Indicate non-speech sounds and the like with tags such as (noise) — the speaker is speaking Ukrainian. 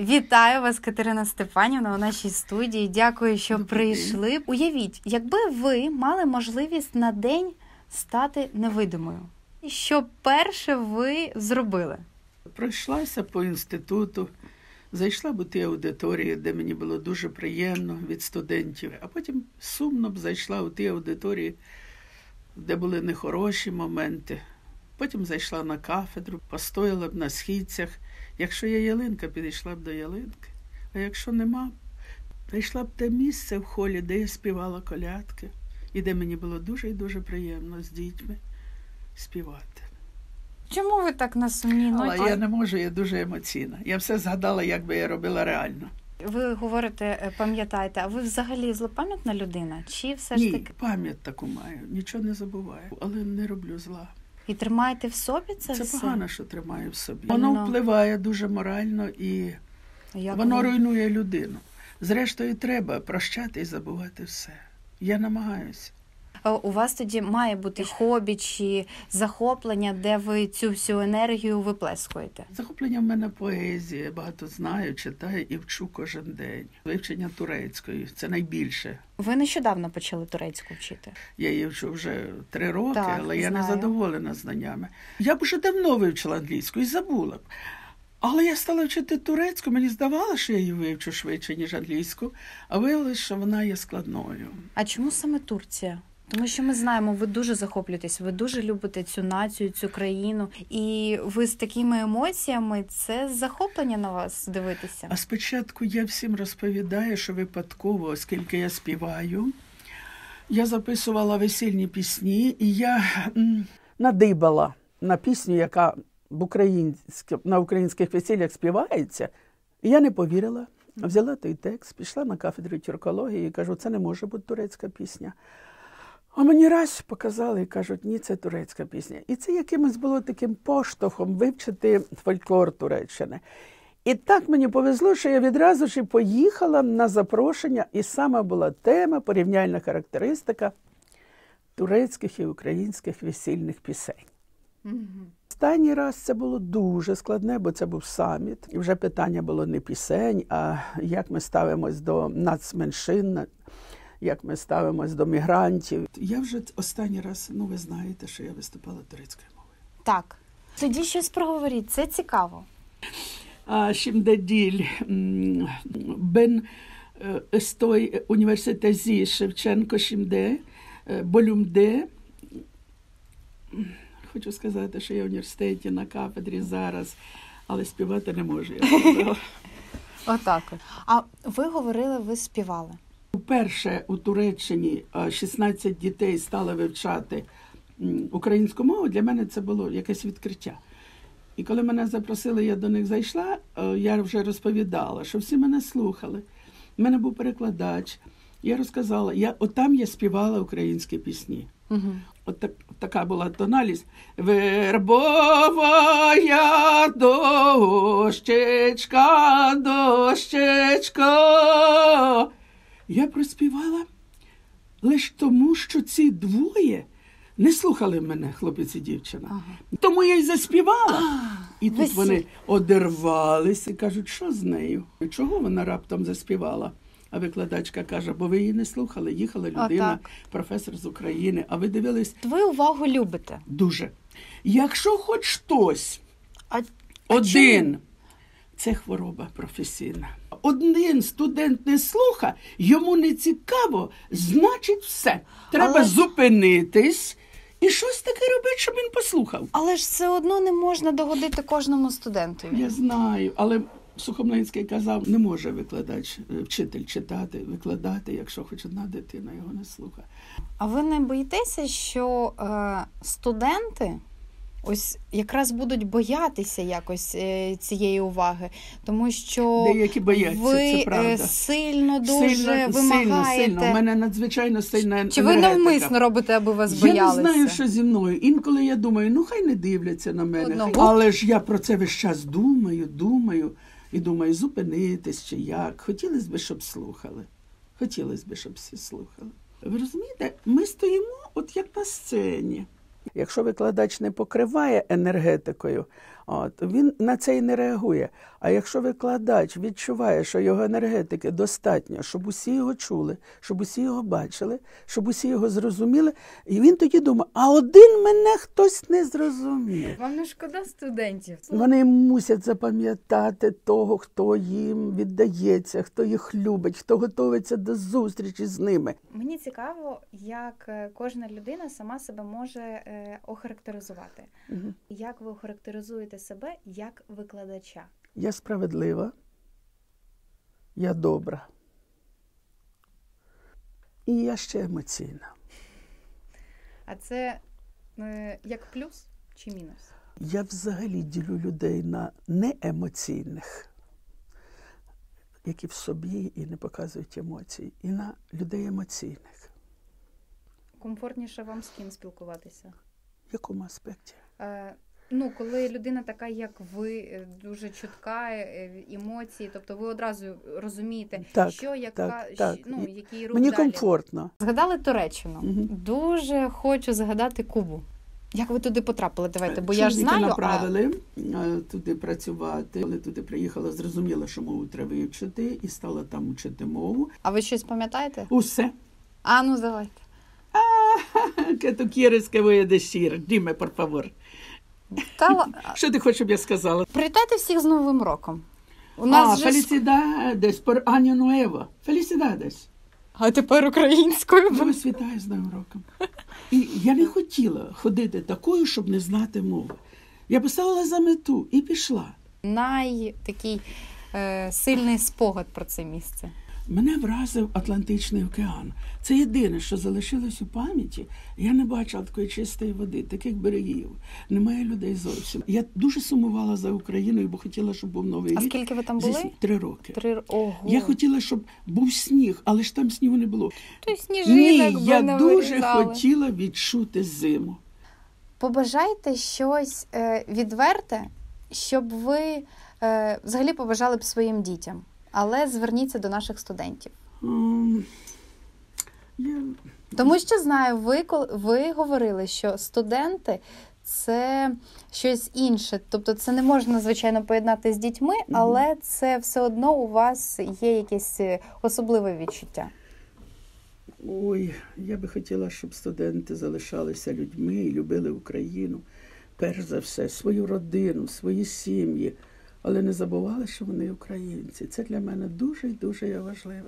Вітаю вас, Катерина Степанівна, у нашій студії. Дякую, що прийшли. Уявіть, якби ви мали можливість на день стати невидимою, що перше ви зробили? Пройшлася по інституту, зайшла б у ті аудиторії, де мені було дуже приємно від студентів, а потім сумно б зайшла у ті аудиторії, де були нехороші моменти. Потім зайшла на кафедру, постояла б на східцях. Якщо є ялинка, підійшла б до ялинки. А якщо нема, знайшла б те місце в холі, де я співала колядки, і де мені було дуже і дуже приємно з дітьми співати. Чому ви так на сумній Але я не можу, я дуже емоційна. Я все згадала, як би я робила реально. Ви говорите, е, пам'ятаєте, а ви взагалі злопам'ятна людина? Чи все ж Ні, таки пам'ять таку маю, нічого не забуваю, але не роблю зла. І тримаєте в собі це, Це все? погано, що тримаю в собі. Ну. Воно впливає дуже морально і Як воно ви? руйнує людину. Зрештою, треба прощати і забувати все. Я намагаюся. Е, У вас тоді має бути хобі чи захоплення, де ви цю всю енергію виплескуєте. Захоплення в мене поезія, багато знаю, читаю і вчу кожен день. Вивчення турецької це найбільше. Ви нещодавно почали турецьку вчити. Я її вчу вже три роки, Так, але я не задоволена знаннями. Я б вже давно вивчила англійську і забула б. Але я стала вчити турецьку, мені здавалося, що я її вивчу швидше, ніж англійську, а виявилося, що вона є складною. А чому саме Турція? Тому що ми знаємо, ви дуже захоплюєтесь, ви дуже любите цю націю, цю країну, і ви з такими емоціями це захоплення на вас дивитися. А спочатку я всім розповідаю, що випадково, оскільки я співаю, я записувала весільні пісні, і я надибала на пісню, яка в українськ... на українських весіллях співається. І я не повірила. Взяла той текст, пішла на кафедру тюркології і кажу, це не може бути турецька пісня. А мені раз показали і кажуть, ні, це турецька пісня. І це якимось було таким поштовхом вивчити фольклор Туреччини. І так мені повезло, що я відразу ж і поїхала на запрошення, і саме була тема, порівняльна характеристика турецьких і українських весільних пісень. Останній раз це було дуже складне, бо це був саміт. І вже питання було не пісень, а як ми ставимось до нацменшин, як ми ставимось до мігрантів. Я вже останній раз, ну ви знаєте, що я виступала турецькою мовою. Так. Тоді щось проговоріть, це цікаво. М, Ben estoy üniversitesi Шевченко şimdi e, bölümde. Хочу сказати, що я в університеті на кафедрі зараз, але співати не можу. Я. (laughs) Отак. А ви говорили, ви співали. Вперше у Туреччині е, 16 дітей стали вивчати українську мову. Для мене це було якесь відкриття. І коли мене запросили, я до них зайшла, е, я вже розповідала, що всі мене слухали. У мене був перекладач. Я розказала, я отам я співала українські пісні. Угу. От так, така була тоналість. Вербовая дощечка, дощечка. Я проспівала лише тому, що ці двоє не слухали мене, хлопець і дівчина. Ага. Тому я й заспівала. і тут весіль- вони одервалися і кажуть, що з нею? Чого вона раптом заспівала? А викладачка каже, бо ви її не слухали, їхала людина, Отак. професор з України, а ви дивились Ви увагу любите. дуже. Якщо хоч хтось А, а один, чому? Це хвороба професійна. Один студент не слуха, йому не цікаво, значить все. Треба Але- зупинитись і щось таке робити, щоб він послухав. Але ж все одно не можна догодити кожному студентові. Я знаю, але Сухомлинський казав, не може викладач, е, вчитель читати, викладати, якщо хоч одна дитина його не слухає. А ви не боїтеся, що е, студенти ось якраз будуть боятися якось е, цієї уваги, тому що Деякі бояться, ви це е, правда. сильно дуже сильно, вимагаєте. сильно, сильно. У мене надзвичайно сильна Чи ви навмисно робите, аби вас Я боялися? не знаю, що зі мною. Інколи я думаю, ну хай не дивляться на мене. Одного. Але ж я про це весь час думаю, думаю і думаю, зупинитись чи як. Хотілося б, щоб слухали. Хотілося б, щоб всі слухали. Ви розумієте, ми стоїмо от як на сцені. Якщо викладач не покриває енергетикою, От, він на це і не реагує. А якщо викладач відчуває, що його енергетики достатньо, щоб усі його чули, щоб усі його бачили, щоб усі його зрозуміли, і він тоді думає, а один мене хтось не зрозумів. Вам не шкода студентів? Вони мусять запам'ятати того, хто їм віддається, хто їх любить, хто готується до зустрічі з ними. Мені цікаво, як е, кожна людина сама себе може е, охарактеризувати. Мгм. Як ви охарактеризуєте себе як викладача? Я справедлива, я добра. І я ще емоційна. А це е, як плюс чи мінус? Я взагалі ділю людей на неемоційних, які в собі і не показують емоцій, і на людей емоційних. Комфортніше вам з ким спілкуватися? В якому аспекті? Е, ну, коли людина така, як ви, е, дуже чутка, е, емоції, тобто ви одразу розумієте, Так, що яка так, так. ну, який рух Мені далі. комфортно. Згадали Туреччину. Мгм. Дуже хочу згадати Кубу. Як ви туди потрапили? Давайте, бо я ж Чоловіка знаю. Направили е, туди працювати. Коли туди приїхала, зрозуміла, що мову треба вивчити, і стала там вчити мову. а ви щось пам'ятаєте? Усе. А ну давайте. Tú quieres que voy a Та Що ти хочеш, щоб я сказала? привітайте всіх з Новим роком. У нас а, же... с- felicidades por año nuevo. А тепер українською. Я вас вітаю з Новим роком. І я не хотіла ходити такою, щоб не знати мови. Я поставила за мету і пішла. Най такий е, сильний спогад про це місце. Мене вразив Атлантичний океан. Це єдине, що залишилось у пам'яті. Я не бачила такої чистої води, таких берегів. Немає людей зовсім. Я дуже сумувала за Україною, бо хотіла, щоб був новий А рік. скільки ви там Зі- Три роки. Три Ого. Я хотіла, щоб був сніг, але ж там снігу не було. Сніжинок Ні, я дуже вирізали. хотіла відчути зиму. Побажайте щось е, відверте, щоб ви е, взагалі побажали б своїм дітям. Але зверніться до наших студентів. Тому що знаю, ви ви говорили, що студенти це щось інше. Тобто, це не можна звичайно поєднати з дітьми, але це все одно у вас є якесь е, особливе відчуття. Ой, я би хотіла, щоб студенти залишалися людьми і любили Україну. Перш за все, свою родину, свої сім'ї, але не забували, що вони українці. Це для мене дуже і дуже є.